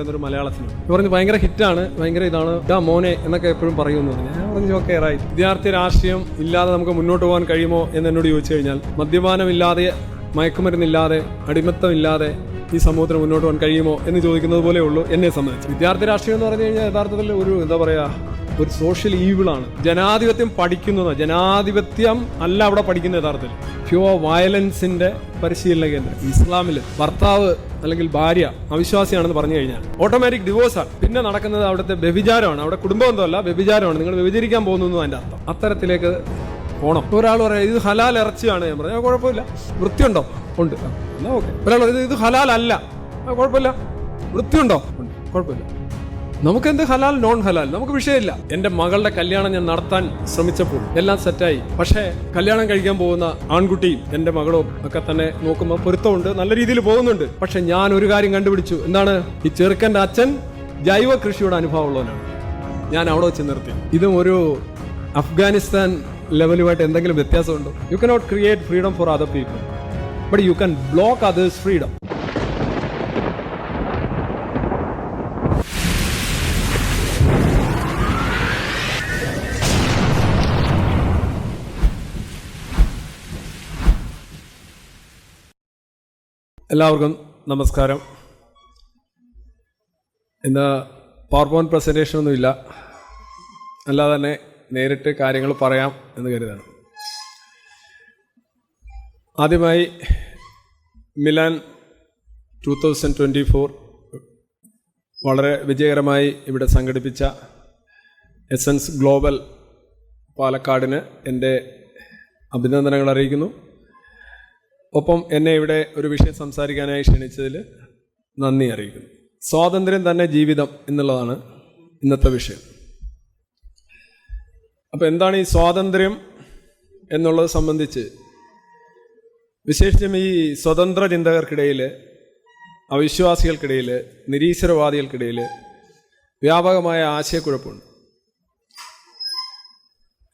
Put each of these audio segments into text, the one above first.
എന്നൊരു മലയാള സിനിമ പറഞ്ഞു ഭയങ്കര ഹിറ്റാണ് ഭയങ്കര ഇതാണ്. ഇതാ മോനെ എന്നൊക്കെ എപ്പോഴും പറയുമെന്ന് പറഞ്ഞു ഞാൻ പറഞ്ഞു ഓക്കെ റൈറ്റ് വിദ്യാർത്ഥി രാഷ്ട്രീയം ഇല്ലാതെ നമുക്ക് മുന്നോട്ട് പോകാൻ കഴിയുമോ എന്ന് എന്നോട് ചോദിച്ചു കഴിഞ്ഞാൽ മദ്യപാനമില്ലാതെ മയക്കുമരുന്നില്ലാതെ അടിമത്തമില്ലാതെ ഈ സമൂഹത്തിന് മുന്നോട്ട് പോകാൻ കഴിയുമോ എന്ന് ചോദിക്കുന്നത് പോലെ ഉള്ളൂ എന്നെ സംബന്ധിച്ച്. വിദ്യാർത്ഥി രാഷ്ട്രീയം എന്ന് പറഞ്ഞു കഴിഞ്ഞാൽ യഥാർത്ഥത്തിൽ ഒരു എന്താ പറയാ ഒരു സോഷ്യൽ ഈവിളാണ് ജനാധിപത്യം പഠിക്കുന്നത് ജനാധിപത്യം അല്ല അവിടെ പഠിക്കുന്ന യഥാർത്ഥത്തിൽ. പ്യുവർ വയലൻസിന്റെ പരിശീലന കേന്ദ്രം. ഇസ്ലാമിൽ ഭർത്താവ് അല്ലെങ്കിൽ ഭാര്യ അവിശ്വാസിയാണെന്ന് പറഞ്ഞു കഴിഞ്ഞാൽ ഓട്ടോമാറ്റിക് ഡിവോഴ്സാണ് പിന്നെ നടക്കുന്നത് അവിടുത്തെ വ്യഭിചാരമാണ്. അവിടെ കുടുംബബന്ധമല്ല വ്യഭിചാരമാണ്. നിങ്ങൾ വ്യഭിചരിക്കാൻ പോകുന്നു അതിന്റെ അർത്ഥം. അത്തരത്തിലേക്ക് പോണം. ഒരാൾ പറയാം ഇത് ഹലാൽ ഇറച്ചിയാണ്. ഞാൻ പറഞ്ഞു "ആ, കുഴപ്പമില്ല. വൃത്തിയുണ്ടോ? ഉണ്ട്. എന്നാ ഓക്കെ. ഒരാൾ ഇത് ഇത് ഹലാൽ അല്ല. കുഴപ്പമില്ല. വൃത്തിയുണ്ടോ? ഉണ്ട്. കുഴപ്പമില്ല. നമുക്ക് എന്ത് ഹലാൽ നോൺ ഹലാൽ? നമുക്ക് വിഷയമില്ല. എന്റെ മകളുടെ കല്യാണം ഞാൻ നടത്താൻ ശ്രമിച്ചപ്പോൾ എല്ലാം സെറ്റായി. പക്ഷേ കല്യാണം കഴിക്കാൻ പോകുന്ന ആൺകുട്ടിയും എന്റെ മകളും ഒക്കെ തന്നെ നോക്കുമ്പോൾ പൊരുത്തമുണ്ട് നല്ല രീതിയിൽ പോകുന്നുണ്ട്. പക്ഷെ ഞാൻ ഒരു കാര്യം കണ്ടുപിടിച്ചു. എന്താണ്? ഈ ചെറുക്കന്റെ അച്ഛൻ ജൈവ കൃഷിയുടെ അനുഭവമുള്ളവനാണ്. ഞാൻ അവിടെ വെച്ച് നിർത്തി. ഇതും ഒരു അഫ്ഗാനിസ്ഥാൻ ലെവലുമായിട്ട് എന്തെങ്കിലും വ്യത്യാസമുണ്ടോ? You cannot create freedom for other people but you can block others freedom എല്ലാവർക്കും നമസ്കാരം. ഇന്ന് പവർ പോയിന്റ് പ്രസന്റേഷൻ ഒന്നുമില്ല. അല്ലാതെ തന്നെ നേരിട്ട് കാര്യങ്ങൾ പറയാം എന്ന് കരുതാണ്. ആദ്യമായി Milan two thousand twenty four വളരെ വിജയകരമായി ഇവിടെ സംഘടിപ്പിച്ച എസൻസ് ഗ്ലോബൽ പാലക്കാടിന് എന്റെ അഭിനന്ദനങ്ങൾ അറിയിക്കുന്നു. ഒപ്പം എന്നെ ഇവിടെ ഒരു വിഷയം സംസാരിക്കാനായി ക്ഷണിച്ചതിൽ നന്ദി അറിയിക്കുന്നു. സ്വാതന്ത്ര്യം തന്നെ ജീവിതം എന്നുള്ളതാണ് ഇന്നത്തെ വിഷയം. അപ്പോൾ എന്താണ് ഈ സ്വാതന്ത്ര്യം എന്നുള്ളത് സംബന്ധിച്ച്? വിശേഷിച്ചും ഈ സ്വതന്ത്ര ചിന്തകർക്കിടയിൽ അവിശ്വാസികൾക്കിടയിൽ നിരീശ്വരവാദികൾക്കിടയിൽ വ്യാപകമായ ആശയക്കുഴപ്പമുണ്ട്.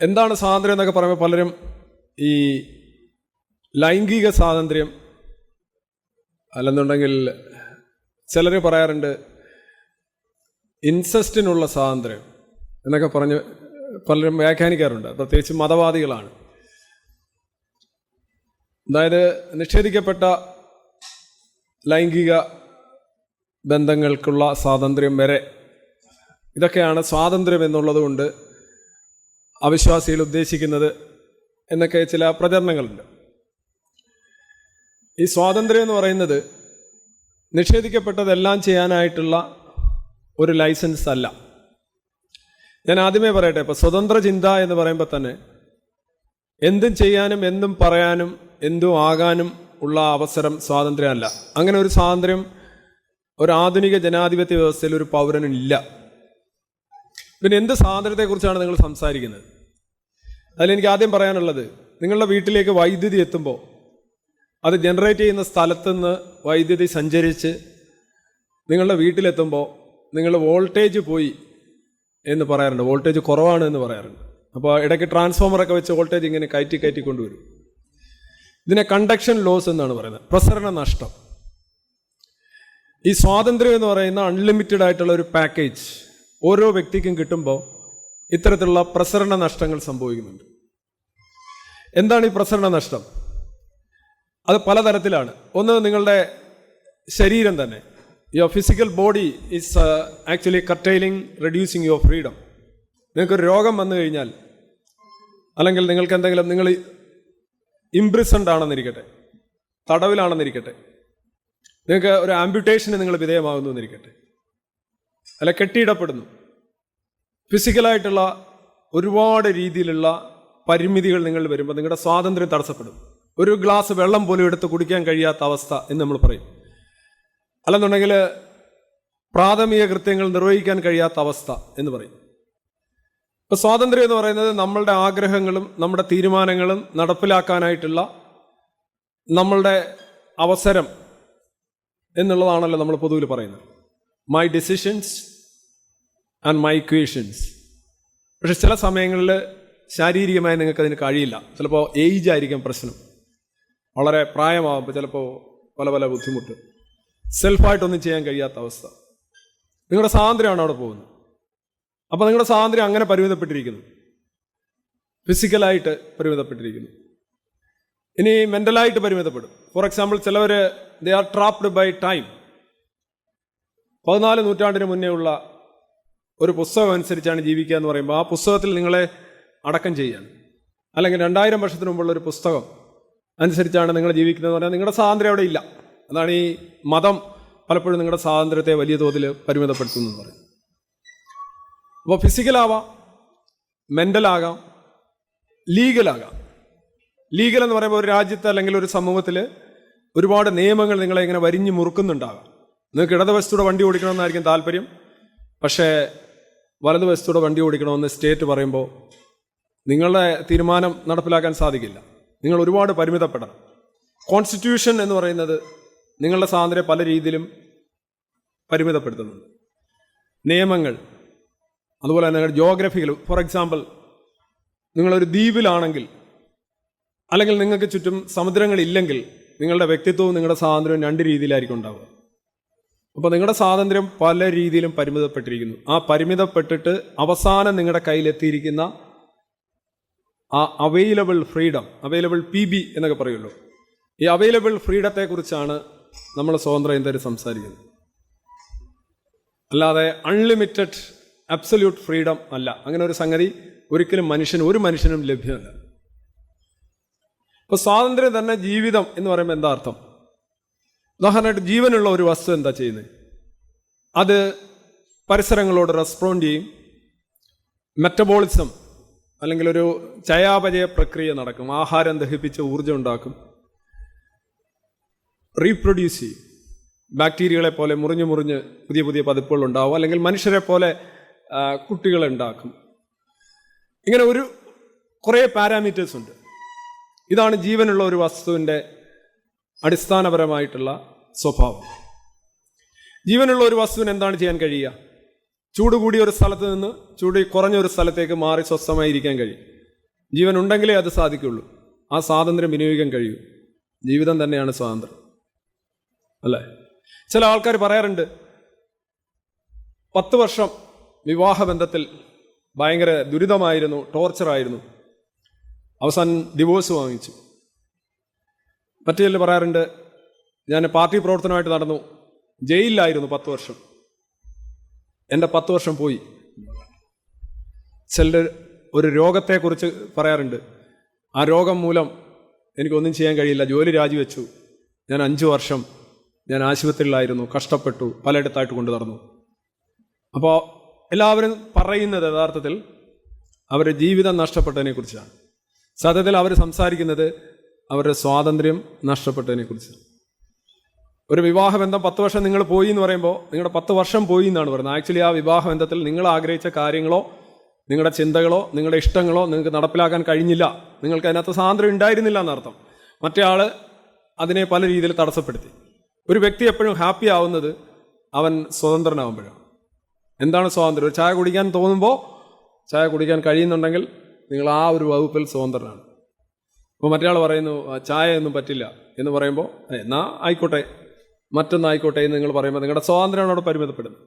എന്താണ് സ്വാതന്ത്ര്യം എന്നൊക്കെ പറയുമ്പോൾ പലരും ഈ ലൈംഗിക സ്വാതന്ത്ര്യം അല്ലെന്നുണ്ടെങ്കിൽ ചിലർ പറയാറുണ്ട് ഇൻസെസ്റ്റിനുള്ള സ്വാതന്ത്ര്യം എന്നൊക്കെ പറഞ്ഞ് പലരും വ്യാഖ്യാനിക്കാറുണ്ട്. പ്രത്യേകിച്ച് മതവാദികളാണ്. അതായത് നിഷേധിക്കപ്പെട്ട ലൈംഗിക ബന്ധങ്ങൾക്കുള്ള സ്വാതന്ത്ര്യം വരെ ഇതൊക്കെയാണ് സ്വാതന്ത്ര്യം എന്നുള്ളതുകൊണ്ട് അവിശ്വാസികൾ ഉദ്ദേശിക്കുന്നത് എന്നൊക്കെ ചില പ്രചരണങ്ങളുണ്ട്. ഈ സ്വാതന്ത്ര്യം എന്ന് പറയുന്നത് നിഷേധിക്കപ്പെട്ടതെല്ലാം ചെയ്യാനായിട്ടുള്ള ഒരു ലൈസൻസ് അല്ല. ഞാൻ ആദ്യമേ പറയട്ടെ ഇപ്പം സ്വതന്ത്ര ചിന്ത എന്ന് പറയുമ്പോൾ തന്നെ എന്തും ചെയ്യാനും എന്തും പറയാനും എന്തും ആകാനും ഉള്ള അവസരം സ്വാതന്ത്ര്യമല്ല. അങ്ങനെ ഒരു സ്വാതന്ത്ര്യം ഒരു ആധുനിക ജനാധിപത്യ വ്യവസ്ഥയിൽ ഒരു പൗരനില്ല. പിന്നെ എന്ത് സ്വാതന്ത്ര്യത്തെക്കുറിച്ചാണ് നിങ്ങൾ സംസാരിക്കുന്നത്? അതിലെനിക്ക് ആദ്യം പറയാനുള്ളത് നിങ്ങളുടെ വീട്ടിലേക്ക് വൈദ്യുതി എത്തുമ്പോൾ അത് ജനറേറ്റ് ചെയ്യുന്ന സ്ഥലത്തു നിന്ന് വൈദ്യുതി സഞ്ചരിച്ച് നിങ്ങളുടെ വീട്ടിലെത്തുമ്പോൾ നിങ്ങൾ വോൾട്ടേജ് പോയി എന്ന് പറയാറുണ്ട്. വോൾട്ടേജ് കുറവാണ് എന്ന് പറയാറുണ്ട്. അപ്പോൾ ഇടയ്ക്ക് ട്രാൻസ്ഫോമറൊക്കെ വെച്ച് വോൾട്ടേജ് ഇങ്ങനെ കയറ്റി കയറ്റി കൊണ്ടുവരും. ഇതിനെ കണ്ടക്ഷൻ ലോസ് എന്നാണ് പറയുന്നത്. പ്രസരണ നഷ്ടം. ഈ സ്വാതന്ത്ര്യം എന്ന് പറയുന്ന അൺലിമിറ്റഡ് ആയിട്ടുള്ള ഒരു പാക്കേജ് ഓരോ വ്യക്തിക്കും കിട്ടുമ്പോൾ ഇത്തരത്തിലുള്ള പ്രസരണ നഷ്ടങ്ങൾ സംഭവിക്കുന്നുണ്ട്. എന്താണ് ഈ പ്രസരണ നഷ്ടം? അത് പലതരത്തിലാണ്. ഒന്ന് നിങ്ങളുടെ ശരീരം തന്നെ. Your physical body is actually curtailing reducing your freedom നിങ്ങൾക്കൊരു രോഗം വന്നു കഴിഞ്ഞാൽ അല്ലെങ്കിൽ നിങ്ങൾക്ക് എന്തെങ്കിലും നിങ്ങൾ ഇംപ്രിസൺഡ് ആണെന്നിരിക്കട്ടെ തടവിലാണെന്നിരിക്കട്ടെ നിങ്ങൾക്ക് ഒരു ആംബ്യൂട്ടേഷന് നിങ്ങൾ വിധേയമാകുന്നു എന്നിരിക്കട്ടെ അല്ല കെട്ടിയിടപ്പെടുന്നു. ഫിസിക്കലായിട്ടുള്ള ഒരുപാട് രീതിയിലുള്ള പരിമിതികൾ നിങ്ങൾ വരുമ്പോൾ നിങ്ങളുടെ സ്വാതന്ത്ര്യം തടസ്സപ്പെടും. ഒരു ഗ്ലാസ് വെള്ളം പോലും എടുത്ത് കുടിക്കാൻ കഴിയാത്ത അവസ്ഥ എന്ന് നമ്മൾ പറയും. അല്ലെന്നുണ്ടെങ്കിൽ പ്രാഥമിക കൃത്യങ്ങൾ നിർവഹിക്കാൻ കഴിയാത്ത അവസ്ഥ എന്ന് പറയും. ഇപ്പൊ സ്വാതന്ത്ര്യം എന്ന് പറയുന്നത് നമ്മളുടെ ആഗ്രഹങ്ങളും നമ്മുടെ തീരുമാനങ്ങളും നടപ്പിലാക്കാനായിട്ടുള്ള നമ്മളുടെ അവസരം എന്നുള്ളതാണല്ലോ നമ്മൾ പൊതുവിൽ പറയുന്നത്. My decisions and my equations പക്ഷെ ചില സമയങ്ങളിൽ ശാരീരികമായി നിങ്ങൾക്ക് അതിന് കഴിയില്ല. ചിലപ്പോൾ ഏജ് ആയിരിക്കും പ്രശ്നം. വളരെ പ്രായമാകുമ്പോൾ ചിലപ്പോൾ പല പല ബുദ്ധിമുട്ട്. സെൽഫായിട്ടൊന്നും ചെയ്യാൻ കഴിയാത്ത അവസ്ഥ. നിങ്ങളുടെ സ്വാതന്ത്ര്യമാണ് അവിടെ പോകുന്നത്. അപ്പോൾ നിങ്ങളുടെ സ്വാതന്ത്ര്യം അങ്ങനെ പരിമിതപ്പെട്ടിരിക്കുന്നു. ഫിസിക്കലായിട്ട് പരിമിതപ്പെട്ടിരിക്കുന്നു. ഇനി മെന്റലായിട്ട് പരിമിതപ്പെടും. ഫോർ എക്സാമ്പിൾ ചിലവർ they are trapped by time പതിനാല് നൂറ്റാണ്ടിന് മുന്നേ ഉള്ള ഒരു പുസ്തകം അനുസരിച്ചാണ് ജീവിക്കുക എന്ന് പറയുമ്പോൾ ആ പുസ്തകത്തിൽ നിങ്ങളെ അടക്കം ചെയ്യാൻ അല്ലെങ്കിൽ രണ്ടായിരം വർഷത്തിന് മുമ്പുള്ള ഒരു പുസ്തകം അനുസരിച്ചാണ് നിങ്ങൾ ജീവിക്കുന്നത് പറഞ്ഞാൽ നിങ്ങളുടെ സ്വാതന്ത്ര്യം അവിടെ ഇല്ല. അതാണ് ഈ മതം പലപ്പോഴും നിങ്ങളുടെ സ്വാതന്ത്ര്യത്തെ വലിയ തോതിൽ പരിമിതപ്പെടുത്തുന്നു എന്ന് പറയും അപ്പോൾ ഫിസിക്കലാവാം മെന്റലാകാം ലീഗലാകാം ലീഗൽ എന്ന് പറയുമ്പോൾ ഒരു രാജ്യത്ത് അല്ലെങ്കിൽ ഒരു സമൂഹത്തിൽ ഒരുപാട് നിയമങ്ങൾ നിങ്ങളെ ഇങ്ങനെ വരിഞ്ഞു മുറുക്കുന്നുണ്ടാകാം. നിങ്ങൾക്ക് ഇടതുവശത്തൂടെ വണ്ടി ഓടിക്കണമെന്നായിരിക്കും താല്പര്യം. പക്ഷേ വലതുവശത്തൂടെ വണ്ടി ഓടിക്കണമെന്ന് സ്റ്റേറ്റ് പറയുമ്പോൾ നിങ്ങളുടെ തീരുമാനം നടപ്പിലാക്കാൻ സാധിക്കില്ല. നിങ്ങൾ ഒരുപാട് പരിമിതപ്പെടണം. കോൺസ്റ്റിറ്റ്യൂഷൻ എന്ന് പറയുന്നത് നിങ്ങളുടെ സ്വാതന്ത്ര്യം പല രീതിയിലും പരിമിതപ്പെടുത്തുന്നുണ്ട്. നിയമങ്ങൾ അതുപോലെ തന്നെ ജോഗ്രഫികൾ ഫോർ എക്സാമ്പിൾ നിങ്ങളൊരു ദ്വീപിലാണെങ്കിൽ അല്ലെങ്കിൽ നിങ്ങൾക്ക് ചുറ്റും സമുദ്രങ്ങളില്ലെങ്കിൽ നിങ്ങളുടെ വ്യക്തിത്വവും നിങ്ങളുടെ സ്വാതന്ത്ര്യവും രണ്ട് രീതിയിലായിരിക്കും ഉണ്ടാവുക. അപ്പോൾ നിങ്ങളുടെ സ്വാതന്ത്ര്യം പല രീതിയിലും പരിമിതപ്പെട്ടിരിക്കുന്നു. ആ പരിമിതപ്പെട്ടിട്ട് അവസാനം നിങ്ങളുടെ കയ്യിലെത്തിയിരിക്കുന്ന ആ available freedom available P B എന്നൊക്കെ പറയുള്ളൂ. ഈ അവൈലബിൾ ഫ്രീഡത്തെക്കുറിച്ചാണ് നമ്മൾ സ്വതന്ത്ര ഇന്ത്യയിൽ സംസാരിക്കുന്നത്. അല്ലാതെ അൺലിമിറ്റഡ് അബ്സല്യൂട്ട് ഫ്രീഡം അല്ല. അങ്ങനെ ഒരു സംഗതി ഒരിക്കലും മനുഷ്യന് ഒരു മനുഷ്യനും ലഭ്യമല്ല. അപ്പോൾ സ്വാതന്ത്ര്യം തന്നെ ജീവിതം എന്ന് പറയുമ്പോൾ എന്താ അർത്ഥം? ഉദാഹരണമായിട്ട് ജീവനുള്ള ഒരു വസ്തു എന്താ ചെയ്യുന്നത്? അത് പരിസരങ്ങളോട് റെസ്പോണ്ട് ചെയ്യും. മെറ്റബോളിസം അല്ലെങ്കിൽ ഒരു ചയാപചയ പ്രക്രിയ നടക്കും. ആഹാരം ദഹിപ്പിച്ച് ഊർജം ഉണ്ടാക്കും. റീപ്രൊഡ്യൂസ് ചെയ്യും. ബാക്ടീരിയകളെ പോലെ മുറിഞ്ഞ് മുറിഞ്ഞ് പുതിയ പുതിയ പതിപ്പുകൾ ഉണ്ടാവും. അല്ലെങ്കിൽ മനുഷ്യരെ പോലെ കുട്ടികളെ ഉണ്ടാക്കും. ഇങ്ങനെ ഒരു കുറേ പാരാമീറ്റേഴ്സ് ഉണ്ട്. ഇതാണ് ജീവനുള്ള ഒരു വസ്തുവിന്റെ അടിസ്ഥാനപരമായിട്ടുള്ള സ്വഭാവം. ജീവനുള്ള ഒരു വസ്തുവിന് എന്താണ് ചെയ്യാൻ കഴിയുക? ചൂട് കൂടിയ ഒരു സ്ഥലത്ത് നിന്ന് ചൂട് കുറഞ്ഞ ഒരു സ്ഥലത്തേക്ക് മാറി സ്വസ്ഥമായി ഇരിക്കാൻ കഴിയും. ജീവൻ ഉണ്ടെങ്കിലേ അത് സാധിക്കുള്ളൂ. ആ സ്വാതന്ത്ര്യം വിനിയോഗിക്കാൻ കഴിയൂ. ജീവിതം തന്നെയാണ് സ്വാതന്ത്ര്യം. അല്ലേ? ചില ആൾക്കാർ പറയാറുണ്ട് പത്ത് വർഷം വിവാഹബന്ധത്തിൽ ഭയങ്കര ദുരിതമായിരുന്നു ടോർച്ചറായിരുന്നു. അവസാനം ഡിവോഴ്സ് വാങ്ങിച്ചു. മറ്റു പറയാറുണ്ട് ഞാൻ പാർട്ടി പ്രവർത്തനമായിട്ട് നടന്നു ജയിലിലായിരുന്നു പത്ത് വർഷം. എന്റെ പത്ത് വർഷം പോയി. ചിലർ ഒരു രോഗത്തെക്കുറിച്ച് പറയാറുണ്ട്. ആ രോഗം മൂലം എനിക്കൊന്നും ചെയ്യാൻ കഴിയില്ല. ജോലി രാജിവെച്ചു. ഞാൻ അഞ്ച് വർഷം ഞാൻ ആശുപത്രിയിലായിരുന്നു. കഷ്ടപ്പെട്ടു. പലയിടത്തായിട്ട് കൊണ്ടു നടന്നു. അപ്പോൾ എല്ലാവരും പറയുന്നത് യഥാർത്ഥത്തിൽ അവരുടെ ജീവിതം നഷ്ടപ്പെട്ടതിനെക്കുറിച്ചാണ്. സത്യത്തിൽ അവർ സംസാരിക്കുന്നത് അവരുടെ സ്വാതന്ത്ര്യം നഷ്ടപ്പെട്ടതിനെ കുറിച്ചാണ് ഒരു വിവാഹബന്ധം പത്ത് വർഷം നിങ്ങൾ പോയി എന്ന് പറയുമ്പോൾ നിങ്ങളുടെ പത്ത് വർഷം പോയി എന്നാണ് പറയുന്നത്. ആക്ച്വലി ആ വിവാഹബന്ധത്തിൽ നിങ്ങൾ ആഗ്രഹിച്ച കാര്യങ്ങളോ നിങ്ങളുടെ ചിന്തകളോ നിങ്ങളുടെ ഇഷ്ടങ്ങളോ നിങ്ങൾക്ക് നടപ്പിലാക്കാൻ കഴിഞ്ഞില്ല. നിങ്ങൾക്ക് അതിനകത്ത് സ്വാതന്ത്ര്യം ഉണ്ടായിരുന്നില്ല എന്നർത്ഥം. മറ്റേ ആൾ അതിനെ പല രീതിയിൽ തടസ്സപ്പെടുത്തി. ഒരു വ്യക്തി എപ്പോഴും ഹാപ്പി ആവുന്നത് അവൻ സ്വതന്ത്രനാവുമ്പോഴാണ്. എന്താണ് സ്വാതന്ത്ര്യം? ഒരു ചായ കുടിക്കാൻ തോന്നുമ്പോൾ ചായ കുടിക്കാൻ കഴിയുന്നുണ്ടെങ്കിൽ നിങ്ങൾ ആ ഒരു വകുപ്പിൽ സ്വതന്ത്രനാണ്. അപ്പോൾ മറ്റേ പറയുന്നു ചായ ഒന്നും പറ്റില്ല എന്ന് പറയുമ്പോൾ എന്നാൽ എന്നാ ആയിക്കോട്ടെ മറ്റൊന്നായിക്കോട്ടെ എന്ന് നിങ്ങൾ പറയുമ്പോൾ നിങ്ങളുടെ സ്വാതന്ത്ര്യമാണ് അവിടെ പരിമിതപ്പെടുന്നത്.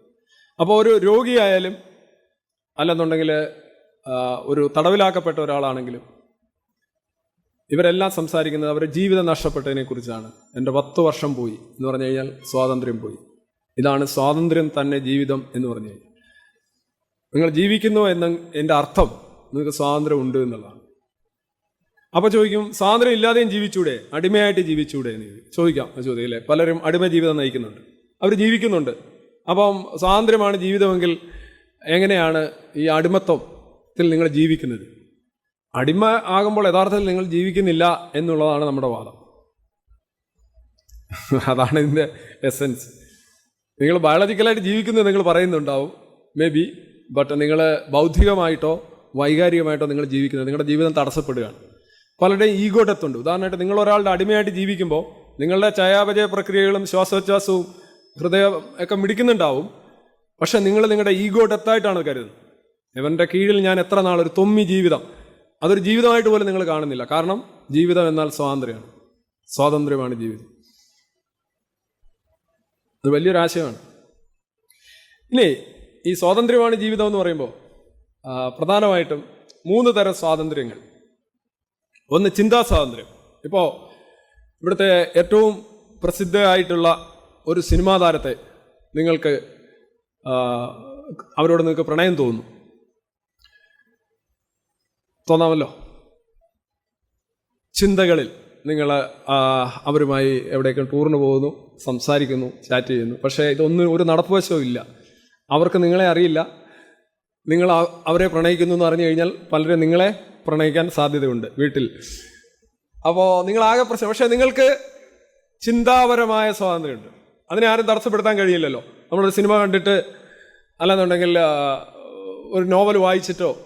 അപ്പോൾ ഒരു രോഗിയായാലും അല്ലെന്നുണ്ടെങ്കിൽ ഒരു തടവിലാക്കപ്പെട്ട ഒരാളാണെങ്കിലും ഇവരെല്ലാം സംസാരിക്കുന്നത് അവരുടെ ജീവിതം നഷ്ടപ്പെട്ടതിനെ കുറിച്ചാണ് എന്റെ പത്ത് വർഷം പോയി എന്ന് പറഞ്ഞു കഴിഞ്ഞാൽ സ്വാതന്ത്ര്യം പോയി. ഇതാണ് സ്വാതന്ത്ര്യം തന്നെ ജീവിതം എന്ന് പറഞ്ഞു കഴിഞ്ഞാൽ. നിങ്ങൾ ജീവിക്കുന്നു എന്ന എന്റെ അർത്ഥം നിങ്ങൾക്ക് സ്വാതന്ത്ര്യം ഉണ്ട് എന്നുള്ളതാണ്. അപ്പോൾ ചോദിക്കും സ്വാതന്ത്ര്യം ഇല്ലാതെയും ജീവിച്ചൂടെ? അടിമയായിട്ട് ജീവിച്ചൂടെ? എന്ന് ചോദിക്കാം. ചോദ്യം അല്ലേ? പലരും അടിമ ജീവിതം നയിക്കുന്നുണ്ട്. അവർ ജീവിക്കുന്നുണ്ട്. അപ്പം സ്വാതന്ത്ര്യമാണ് ജീവിതമെങ്കിൽ എങ്ങനെയാണ് ഈ അടിമത്വത്തിൽ നിങ്ങൾ ജീവിക്കുന്നത്? അടിമ ആകുമ്പോൾ യഥാർത്ഥത്തിൽ നിങ്ങൾ ജീവിക്കുന്നില്ല എന്നുള്ളതാണ് നമ്മുടെ വാദം. അതാണ് ഇതിന്റെ എസൻസ് നിങ്ങൾ ബയോളജിക്കലായിട്ട് ജീവിക്കുന്നത് നിങ്ങൾ പറയുന്നുണ്ടാവും മേ ബി ബട്ട് നിങ്ങൾ ബൗദ്ധികമായിട്ടോ വൈകാരികമായിട്ടോ നിങ്ങൾ ജീവിക്കുന്നത് നിങ്ങളുടെ ജീവിതം തടസ്സപ്പെടുകയാണ്. പലരുടെയും ഈഗോ ഡെത്ത് ഉണ്ട് ഉദാഹരണമായിട്ട് നിങ്ങൾ ഒരാളുടെ അടിമയായിട്ട് ജീവിക്കുമ്പോൾ നിങ്ങളുടെ ചയാപചയ പ്രക്രിയകളും ശ്വാസോച്ഛ്വാസവും ഹൃദയം ഒക്കെ മിടിക്കുന്നുണ്ടാവും. പക്ഷെ നിങ്ങൾ നിങ്ങളുടെ ഈഗോ ഡെത്തായിട്ടാണ് കരുതുന്നത്. ഇവന്റെ കീഴിൽ ഞാൻ എത്ര നാൾ ഒരു തൊമ്മി ജീവിതം അതൊരു ജീവിതമായിട്ട് പോലും നിങ്ങൾ കാണുന്നില്ല. കാരണം ജീവിതം എന്നാൽ സ്വാതന്ത്ര്യമാണ്. സ്വാതന്ത്ര്യമാണ് ജീവിതം. അത് വലിയൊരാശയമാണ് ഇനി ഈ സ്വാതന്ത്ര്യമാണ് ജീവിതം എന്ന് പറയുമ്പോൾ പ്രധാനമായിട്ടും മൂന്ന് തരം സ്വാതന്ത്ര്യങ്ങൾ. ഒന്ന് ചിന്താ സ്വാതന്ത്ര്യം. ഇപ്പോൾ ഇവിടുത്തെ ഏറ്റവും പ്രസിദ്ധമായിട്ടുള്ള ഒരു സിനിമാ താരത്തെ നിങ്ങൾക്ക് അവരോട് നിങ്ങൾക്ക് പ്രണയം തോന്നുന്നു. തോന്നാമല്ലോ? ചിന്തകളിൽ നിങ്ങൾ അവരുമായി എവിടേക്കും ടൂറിന് പോകുന്നു സംസാരിക്കുന്നു ചാറ്റ് ചെയ്യുന്നു. പക്ഷേ ഇതൊന്നും ഒരു നടപ്പുവശവും ഇല്ല. അവർക്ക് നിങ്ങളെ അറിയില്ല. നിങ്ങൾ അവരെ പ്രണയിക്കുന്നു എന്ന് അറിഞ്ഞു കഴിഞ്ഞാൽ പലരും നിങ്ങളെ പ്രണയിക്കാൻ സാധ്യതയുണ്ട് വീട്ടിൽ. അപ്പോൾ നിങ്ങളാകെ പ്രശ്നം പക്ഷേ നിങ്ങൾക്ക് ചിന്താപരമായ സ്വാതന്ത്ര്യമുണ്ട്. അതിനെ ആരും തടസ്സപ്പെടുത്താൻ കഴിയില്ലല്ലോ. നമ്മളൊരു സിനിമ കണ്ടിട്ട് അല്ലെന്നുണ്ടെങ്കിൽ ഒരു നോവൽ വായിച്ചിട്ടോ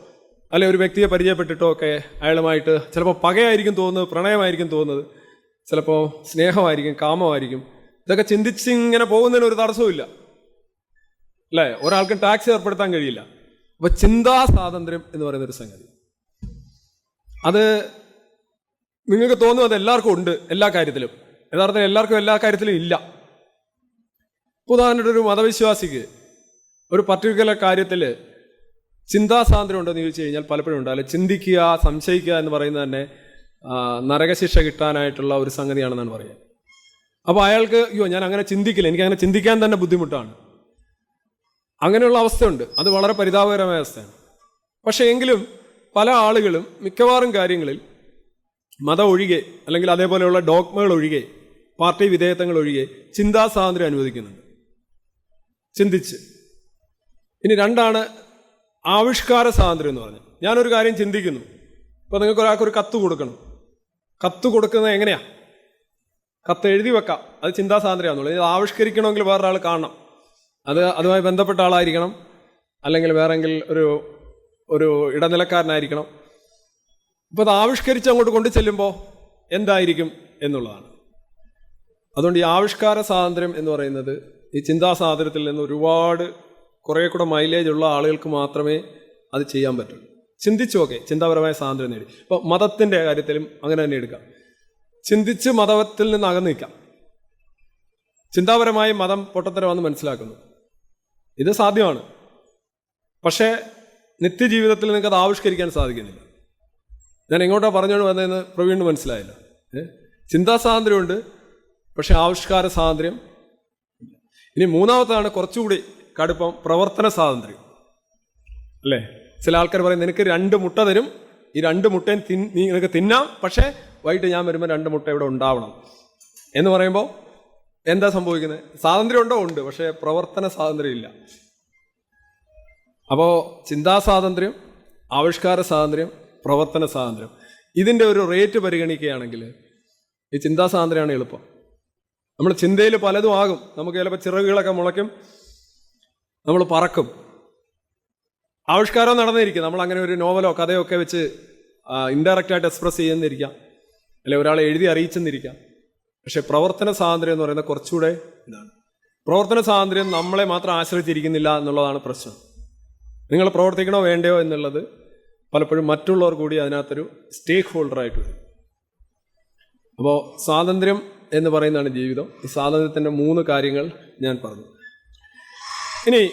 അല്ലെ ഒരു വ്യക്തിയെ പരിചയപ്പെട്ടിട്ടോ ഒക്കെ അയാളുമായിട്ട് ചിലപ്പോൾ പകയായിരിക്കും തോന്നുന്നത് പ്രണയമായിരിക്കും തോന്നുന്നത്. ചിലപ്പോൾ സ്നേഹമായിരിക്കും കാമമായിരിക്കും. ഇതൊക്കെ ചിന്തിച്ചിങ്ങനെ പോകുന്നതിന് ഒരു തടസ്സവും ഇല്ല അല്ലേ? ഒരാൾക്കും ടാക്സ് ഏർപ്പെടുത്താൻ കഴിയില്ല. അപ്പൊ ചിന്താ സ്വാതന്ത്ര്യം എന്ന് പറയുന്ന ഒരു സംഗതി. അത് നിങ്ങൾക്ക് തോന്നും അത് എല്ലാവർക്കും ഉണ്ട് എല്ലാ കാര്യത്തിലും. യഥാർത്ഥത്തിൽ എല്ലാവർക്കും എല്ലാ കാര്യത്തിലും ഇല്ല. ഉദാഹരണത്തിന് ഒരു മതവിശ്വാസിക്ക് ഒരു പർട്ടിക്കുലർ കാര്യത്തിൽ ചിന്താ സ്വാതന്ത്ര്യം ഉണ്ടെന്ന് ചോദിച്ചു കഴിഞ്ഞാൽ പലപ്പോഴും ഉണ്ട്. അല്ലെങ്കിൽ ചിന്തിക്കുക സംശയിക്കുക എന്ന് പറയുന്നത് തന്നെ നരകശിക്ഷ കിട്ടാനായിട്ടുള്ള ഒരു സംഗതിയാണെന്നാണ് പറയുക. അപ്പോൾ അയാൾക്ക് അയ്യോ ഞാൻ അങ്ങനെ ചിന്തിക്കില്ല. എനിക്ക് അങ്ങനെ ചിന്തിക്കാൻ തന്നെ ബുദ്ധിമുട്ടാണ്. അങ്ങനെയുള്ള അവസ്ഥയുണ്ട്. അത് വളരെ പരിതാപകരമായ അവസ്ഥയാണ്. പക്ഷേ എങ്കിലും പല ആളുകളും മിക്കവാറും കാര്യങ്ങളിൽ മതം ഒഴികെ അല്ലെങ്കിൽ അതേപോലെയുള്ള ഡോക്മകൾ ഒഴികെ പാർട്ടി വിധേയത്വങ്ങൾ ഒഴികെ ചിന്താ സ്വാതന്ത്ര്യം അനുവദിക്കുന്നുണ്ട്. ചിന്തിച്ച്. ഇനി രണ്ടാണ് ആവിഷ്കാര സ്വാതന്ത്ര്യം എന്ന് പറഞ്ഞത്. ഞാനൊരു കാര്യം ചിന്തിക്കുന്നു. ഇപ്പോൾ നിങ്ങൾക്ക് ഒരാൾക്ക് ഒരു കത്ത് കൊടുക്കണം. കത്ത് കൊടുക്കുന്നത് എങ്ങനെയാണ് കത്ത് എഴുതി വെക്കാം. അത് ചിന്താ സ്വാതന്ത്ര്യമാണെന്നുള്ളത് ഇത് ആവിഷ്കരിക്കണമെങ്കിൽ വേറൊരാൾ കാണണം. അത് അതുമായി ബന്ധപ്പെട്ട ആളായിരിക്കണം. അല്ലെങ്കിൽ വേറെങ്കിൽ ഒരു ഒരു ഇടനിലക്കാരനായിരിക്കണം. അപ്പോൾ അത് ആവിഷ്കരിച്ച് അങ്ങോട്ട് കൊണ്ടു ചെല്ലുമ്പോൾ എന്തായിരിക്കും എന്നുള്ളതാണ്. അതുകൊണ്ട് ഈ ആവിഷ്കാര സ്വാതന്ത്ര്യം എന്ന് പറയുന്നത് ഈ ചിന്താ സ്വാതന്ത്ര്യത്തിൽ നിന്ന് ഒരുപാട് കുറേ കൂടെ മൈലേജ് ഉള്ള ആളുകൾക്ക് മാത്രമേ അത് ചെയ്യാൻ പറ്റുള്ളൂ ചിന്തിച്ചു ഓക്കെ ചിന്താപരമായ സ്വാതന്ത്ര്യം നേടി. ഇപ്പോൾ മതത്തിന്റെ കാര്യത്തിലും അങ്ങനെ തന്നെ എടുക്കാം. ചിന്തിച്ച് മതത്തിൽ നിന്ന് അകന്നു ചിന്താപരമായി മതം പൊട്ടത്തരമാണെന്ന് മനസ്സിലാക്കുന്നു. ഇത് സാധ്യമാണ്. പക്ഷേ നിത്യജീവിതത്തിൽ നിങ്ങൾക്ക് അത് ആവിഷ്കരിക്കാൻ സാധിക്കുന്നില്ല. ഞാൻ എങ്ങോട്ടാ പറഞ്ഞോണ്ട് വന്നതെന്ന് പ്രവീണ് മനസ്സിലായില്ല? ചിന്താ സ്വാതന്ത്ര്യമുണ്ട് പക്ഷെ ആവിഷ്കാര സ്വാതന്ത്ര്യം ഇനി മൂന്നാമത്താണ് കുറച്ചുകൂടി കടുപ്പം പ്രവർത്തന സ്വാതന്ത്ര്യം. അല്ലേ? ചില ആൾക്കാർ പറയും നിനക്ക് രണ്ട് മുട്ട തരും. ഈ രണ്ട് മുട്ടയും തിൻ നിനക്ക് തിന്നാം. പക്ഷേ വൈകിട്ട് ഞാൻ വരുമ്പോൾ രണ്ട് മുട്ട ഇവിടെ ഉണ്ടാവണം. എന്ന് പറയുമ്പോൾ എന്താ സംഭവിക്കുന്നത് സ്വാതന്ത്ര്യം ഉണ്ടോ. ഉണ്ട് പക്ഷേ പ്രവർത്തന സ്വാതന്ത്ര്യം ഇല്ല അപ്പോൾ ചിന്താ സ്വാതന്ത്ര്യം ആവിഷ്കാര സ്വാതന്ത്ര്യം പ്രവർത്തന സ്വാതന്ത്ര്യം. ഇതിന്റെ ഒരു റേറ്റ് പരിഗണിക്കുകയാണെങ്കിൽ ഈ ചിന്താ സ്വാതന്ത്ര്യമാണ് എളുപ്പം. നമ്മൾ ചിന്തയിൽ പലതും ആകും. നമുക്ക് ചിലപ്പോൾ ചിറകുകളൊക്കെ മുളയ്ക്കും. നമ്മൾ പറക്കും. ആവിഷ്കാരം നടന്നിരിക്കും. നമ്മൾ അങ്ങനെ ഒരു നോവലോ കഥയോ ഒക്കെ വെച്ച് ഇൻഡയറക്റ്റായിട്ട് എക്സ്പ്രസ് ചെയ്യുന്നിരിക്കാം. അല്ലെ ഒരാളെ എഴുതി അറിയിച്ചെന്നിരിക്കാം. പക്ഷെ പ്രവർത്തന സ്വാതന്ത്ര്യം എന്ന് പറയുന്നത് കുറച്ചുകൂടെ ഇതാണ്. പ്രവർത്തന സ്വാതന്ത്ര്യം നമ്മളെ മാത്രം ആശ്രയിച്ചിരിക്കുന്നില്ല എന്നുള്ളതാണ് പ്രശ്നം. നിങ്ങൾ പ്രവർത്തിക്കണോ വേണ്ടയോ എന്നുള്ളത് പലപ്പോഴും മറ്റുള്ളവർ കൂടി അതിനകത്തൊരു സ്റ്റേക്ക് ഹോൾഡറായിട്ട് വരും. അപ്പോൾ സ്വാതന്ത്ര്യം എന്ന് പറയുന്നതാണ് ജീവിതം. ഈ സ്വാതന്ത്ര്യത്തിന്റെ മൂന്ന് കാര്യങ്ങൾ ഞാൻ പറഞ്ഞു. ഇനി